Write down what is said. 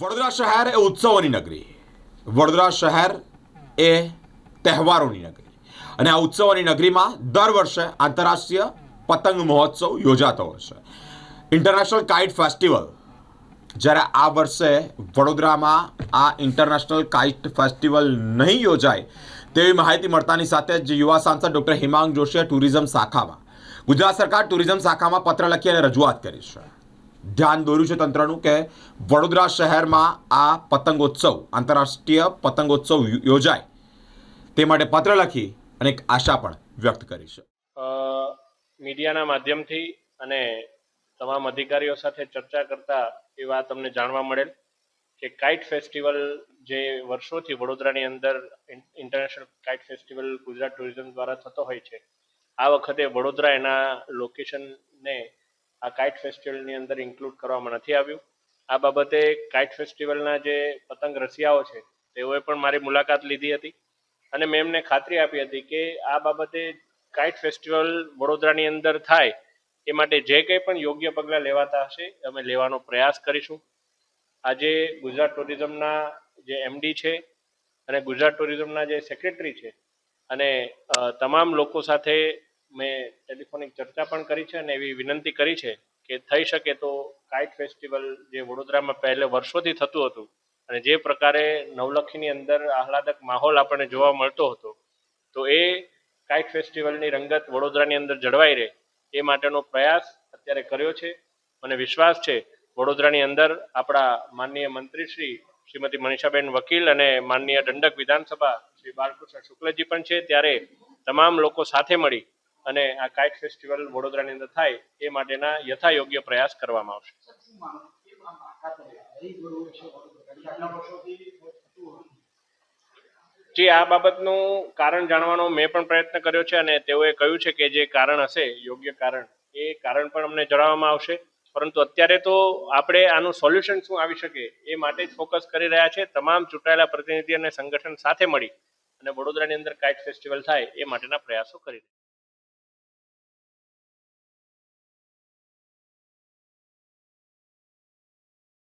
વડોદરા શહેર એ ઉત્સવોની નગરી. વડોદરા શહેર એ તહેવારોની નગરી. અને આ ઉત્સવોની નગરીમાં દર વર્ષે આંતરરાષ્ટ્રીય પતંગ મહોત્સવ યોજાતો હોય છે. ઇન્ટરનેશનલ કાઇટ ફેસ્ટિવલ જ્યારે આ વર્ષે વડોદરામાં આ ઇન્ટરનેશનલ કાઇટ ફેસ્ટિવલ નહીં યોજાય, તેવી માહિતી મળતાની સાથે જ યુવા સાંસદ ડૉક્ટર હિમાંગ જોશીએ ટુરિઝમ શાખામાં. ગુજરાત સરકાર ટુરિઝમ શાખામાં પત્ર લખી અને રજૂઆત કરી છે. ધ્યાન દોર્યું છે તંત્રનું કે વડોદરા શહેરમાં આ પતંગોત્સવ, આંતરરાષ્ટ્રીય પતંગોત્સવ યોજાય. તે માટે પત્ર લખી અને એક આશા પણ વ્યક્ત કરી છે. મીડિયાના માધ્યમથી અને તમામ અધિકારીઓ સાથે ચર્ચા કરતા એ વાત અમને જાણવા મળેલ કે કાઇટ ફેસ્ટિવલ જે વર્ષોથી વડોદરાની અંદર international kite festival Gujarat tourism દ્વારા થતો હોય છે, આ વખતે વડોદરા એના લોકેશનને આ કાઇટ ફેસ્ટિવલની અંદર ઇન્ક્લુડ કરવામાં નથી આવ્યું. આ બાબતે કાઇટ ફેસ્ટિવલના જે પતંગ રસિયાઓ છે, તેઓએ પણ મારી મુલાકાત લીધી હતી અને મેં એમને ખાતરી આપી હતી કે આ બાબતે કાઇટ ફેસ્ટિવલ વડોદરાની અંદર થાય, એ માટે જે કંઈ પણ યોગ્ય પગલાં લેવાતા હશે, અમે લેવાનો પ્રયાસ કરીશું. આજે ગુજરાત ટુરિઝમના જે એમડી છે અને ગુજરાત ટુરિઝમના જે સેક્રેટરી છે અને તમામ લોકો સાથે મેં ટેલિફોનિક ચર્ચા પણ કરી છે અને એવી વિનંતી કરી છે કે થઈ શકે તો કાઇટ ફેસ્ટિવલ જે વડોદરામાં પહેલે વર્ષોથી થતું હતું અને જે પ્રકારે નવલખીની અંદર આહલાદક માહોલ આપણને જોવા મળતો હતો, તો એ કાઇટ ફેસ્ટિવલની રંગત વડોદરાની અંદર જળવાઈ રહે એ માટેનો પ્રયાસ અત્યારે કર્યો છે. મને વિશ્વાસ છે વડોદરાની અંદર આપણા માનનીય મંત્રી શ્રી શ્રીમતી મનીષાબેન વકીલ અને માનનીય દંડક વિધાનસભા શ્રી બાલકૃષ્ણ શુક્લજી પણ છે. ત્યારે તમામ લોકો સાથે મળી અને આ કાઇટ ફેસ્ટિવલ વડોદરાની અંદર થાય, એ માટેના યથાયોગ્ય પ્રયાસ કરવામાં આવશે. જી, આ બાબતનું કારણ જાણવાનો મેં પણ પ્રયત્ન કર્યો છે અને તેઓએ કહ્યું છે કે જે કારણ હશે, યોગ્ય કારણ, એ કારણ પણ અમને જણાવવામાં આવશે. પરંતુ અત્યારે તો આપણે આનું સોલ્યુશન શું આવી શકે, એ માટે જ ફોકસ કરી રહ્યા છે તમામ ચૂંટાયેલા પ્રતિનિધિ અને સંગઠન સાથે મળી અને વડોદરાની અંદર કાઇટ ફેસ્ટિવલ થાય, એ માટેના પ્રયાસો કરી રહ્યા